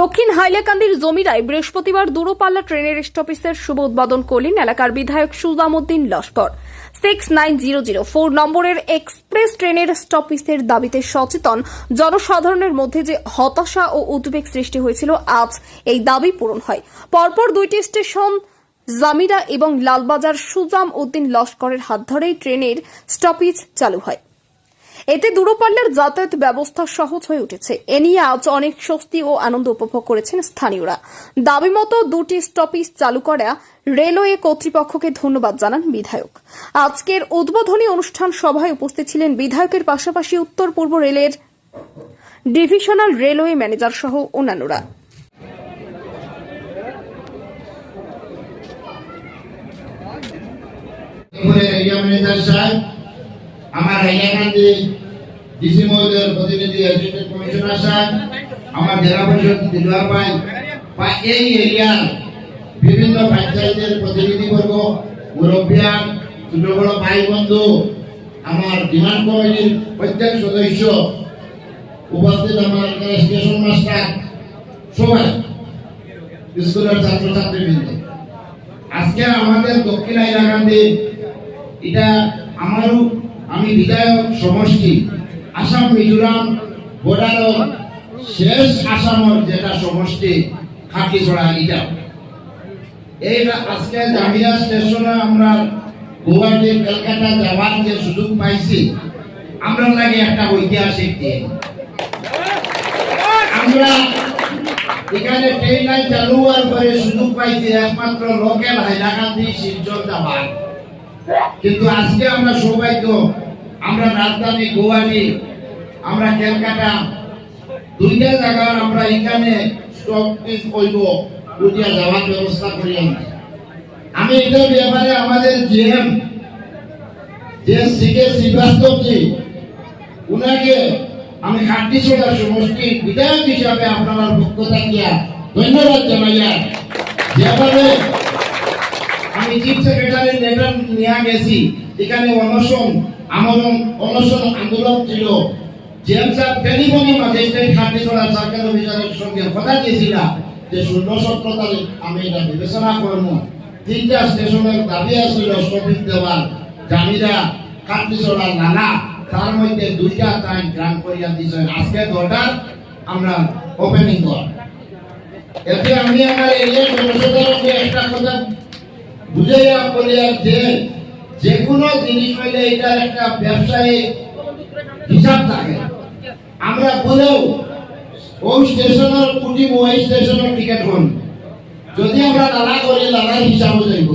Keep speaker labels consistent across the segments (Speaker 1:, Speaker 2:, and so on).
Speaker 1: দক্ষিণ হাইলাকান্দির জমিরায় বৃহস্পতিবার দূরপাল্লা ট্রেনের স্টপেজের শুভ উদ্বোধন করলেন এলাকার বিধায়ক Sujamuddin Laskar. Six nine zero zero four নম্বরের এক্সপ্রেস ট্রেনের স্টপেজের দাবিতে সচেতন জনসাধারণের মধ্যে যে হতাশা ও উদ্বেগ সৃষ্টি হয়েছিল, আজ এই দাবি পূরণ হয়। পরপর দুইটি স্টেশন, জামিরা এবং লালবাজার সুজাম উদ্দিন লস্করের হাত ধরেই ট্রেনের স্টপিজ চালু হয়। এতে দূরপাল্লার যাতায়াত ব্যবস্থা সহজ হয়ে উঠেছে। এ নিয়ে আজ অনেক স্বস্তি ও আনন্দ উপভোগ করেছেন স্থানীয়রা। দাবি মতো দুটি স্টপেজ চালু করা রেলওয়ে কর্তৃপক্ষকে ধন্যবাদ জানান বিধায়ক। আজকের উদ্বোধনী অনুষ্ঠান সভায় উপস্থিত ছিলেন বিধায়কের পাশাপাশি উত্তর পূর্ব রেলের ডিভিশনাল রেলওয়ে ম্যানেজার সহ অন্যান্যরা।
Speaker 2: ম্যানেজার সাহেব আমার হাইলাকান্দি ডিসি মহোদয়ের প্রতিনিধি অ্যাসিস্ট্যান্ট কমিশনার সাহেব, আমার জেলা পরিষদ দিলওয়ার ভাই, বা এই এরিয়ার বিভিন্ন পঞ্চায়েতের প্রতিনিধিবর্গ মুরব্বিয়ান ছোট বড় ভাই বন্ধু, আমার ডিমান্ড কমিটির প্রত্যেক সদস্য উপস্থিত আমার স্টেশন মাস্টার, সবাই, স্কুলের ছাত্রছাত্রীবৃন্দ। আজকে আমাদের দক্ষিণ হাইলাকান্দি, এটা আমারও আমি বিধায়ক সমষ্টি, আসাম মিজোরাম বর্ডারর শেষ আসামর যেটা সমষ্টি খাটিছড়া এটা এই আজকে জামিয়া স্টেশনে আমরা গুয়াহাটি কলকাতা যাওয়ার যে সুযোগ পাইছি আমরা লাগে একটা ঐতিহাসিক দিন। আমরা এখানে ট্রেন লাইন চালু হওয়ার পরে সুযোগ পাইছি একমাত্র লোকাল হাইলাকান্দি শিলচর যাবার কিন্তু আজকে আমরা সৌভাগ্য, আমরা রাজধানী গুয়াহাটি আমরা ক্যালকাটা, দুইটা জায়গার আমরা এখানে স্টক পিস করব দুটিয়া যাওয়ার ব্যবস্থা করি আমি এটার ব্যাপারে আমাদের জিএম যে শ্রীবাস্তবজি উনাকে আমি সমষ্টি বিধায়ক হিসাবে আপনার পক্ষ থাকিয়া ধন্যবাদ জানাইয়া যেভাবে আমি চিফ সেক্রেটারি লেটার নিয়ে গেছি। এখানে অনশন আমরণ অনশন আন্দোলন ছিল। জেম সাহেব টেলিফোনে ম্যাজিস্ট্রেট খাটিছড়া সার্কেল অফিসারের সঙ্গে কথা দিয়েছিলাম যে ষোলো সতেরো তারিখ আমি এটা বিবেচনা করব। তিনটা স্টেশনের দাবি আসছিল স্টপিং দেওয়ার জামিরা খাটিছড়া নানা, তার মধ্যে দুইটা টাইম গ্রান্ট করিয়া দিছে আজকে দরকার আমরা ওপেনিং কর। এতে আমি আমার এরিয়ার জনসাধারণকে একটা কথা বুঝাইয়া বলিয়া যে যে কোনো জিনিস হইলে এটার একটা ব্যবসায়ী হিসাব থাকে। আমরা বলেও, ওই স্টেশনের উঠিব ওই স্টেশনের টিকিট হন। যদি আমরা লালা করি লালার হিসাবে যাইব।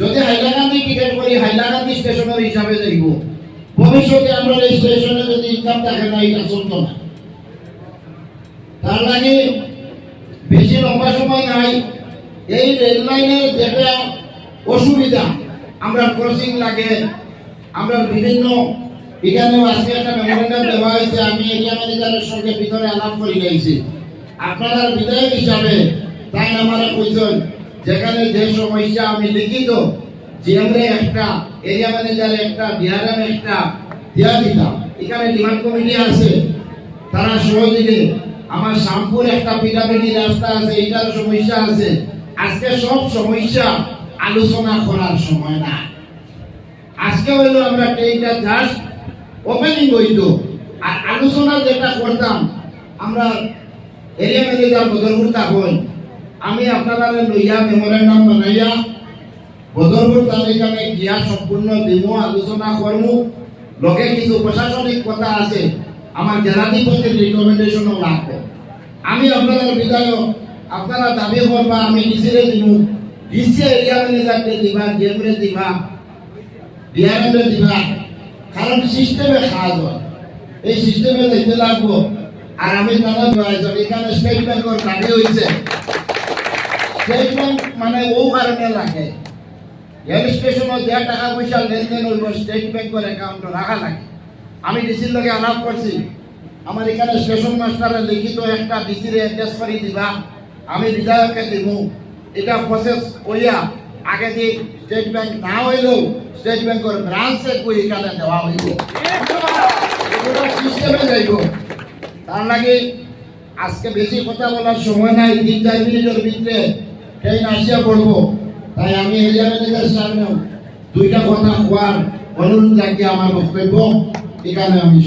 Speaker 2: যদি হাইলাকান্দি টিকিট করি হাইলাকান্দি স্টেশনের হিসাবে যাইব। ভবিষ্যতে আমরা এই স্টেশনে যদি ইনকাম থাকে না, এটা চলতো না। তার লাগে বেশি লম্বা সময় নাই। এই রেল লাইনের যেটা অসুবিধা। আমরা ক্রসিং লাগে। আমরা বিভিন্ন এখানে আজকে একটা মেমোরেন্ডাম দেওয়া হয়েছে, আমি এরিয়া ম্যানেজারের সঙ্গে ভিতরে আলাপ করে গেছি। আপনারা বিধায়ক হিসাবে তাই আমার কইছেন যেখানে যে সমস্যা আমি লিখিত জিএমরে একটা, এরিয়া ম্যানেজারে একটা ডিআরএম একটা, দিয়া দিতাম। এখানে ডিমান্ড কমিটি আছে। তারা সহযোগে। আমার শ্যামপুর একটা পিটাপিটি রাস্তা আছে এটার সমস্যা আছে। আজকে সব সমস্যা আলোচনা করার সময় না। আজকে হইল আমরা ট্রেনটা জাস্ট ওপেনিং হইতো আর আলোচনা যেটা করতাম, আমরা এরিয়া ম্যানেজার বদরপুর তখন আমি আপনারা লইয়া মেমোরেন্ডাম বানাইয়া বদরপুর তালিকানে গিয়া সম্পূর্ণ দিব আলোচনা করব লগে কিছু প্রশাসনিক কথা আছে, আমার জেলাধিপতির রিকমেন্ডেশনও লাগবে। আমি আপনাদের বিধায়ক, আপনারা দাবি করবা, আমি এরিয়া ম্যানেজারকে দিবা জেমরে দিবা ডিআরএমরে দিবা। কারণ সিস্টেমে কাজ হয়। এই সিস্টেমে দেখতে লাগবো। আর আমি জানা প্রয়োজন এখানে স্টেট ব্যাংকের দাবি হয়েছে স্টেট মানে ও কারণে লাগে। রেল স্টেশনে যে টাকা পয়সা লেনদেন হইব স্টেট ব্যাংকের অ্যাকাউন্টে রাখা লাগে। আমি ডিসির লগে আলাপ করছি। আমার এখানে স্টেশন মাস্টারে লিখিত একটা ডিসির অ্যাড্রেস করে দিবা। আমি বিধায়ককে দিব। এটা প্রসেস কইয়া আগে যে স্টেট ব্যাংক না হইলেও স্টেট ব্যাংকের ব্রাঞ্চে কই এখানে দেওয়া হইব। সিস্টেমে যাইব। তার লাগে আজকে বেশি কথা বলার সময় নাই, তিন, চার মিনিটের ভিতরে ট্রেন আসিয়া পড়ব। তাই আমি এরিয়া ম্যানেজার সামনেও দুইটা কথা কোয়ার অনুরোধ রাখি আমার বক্তব্য, এখানে আমি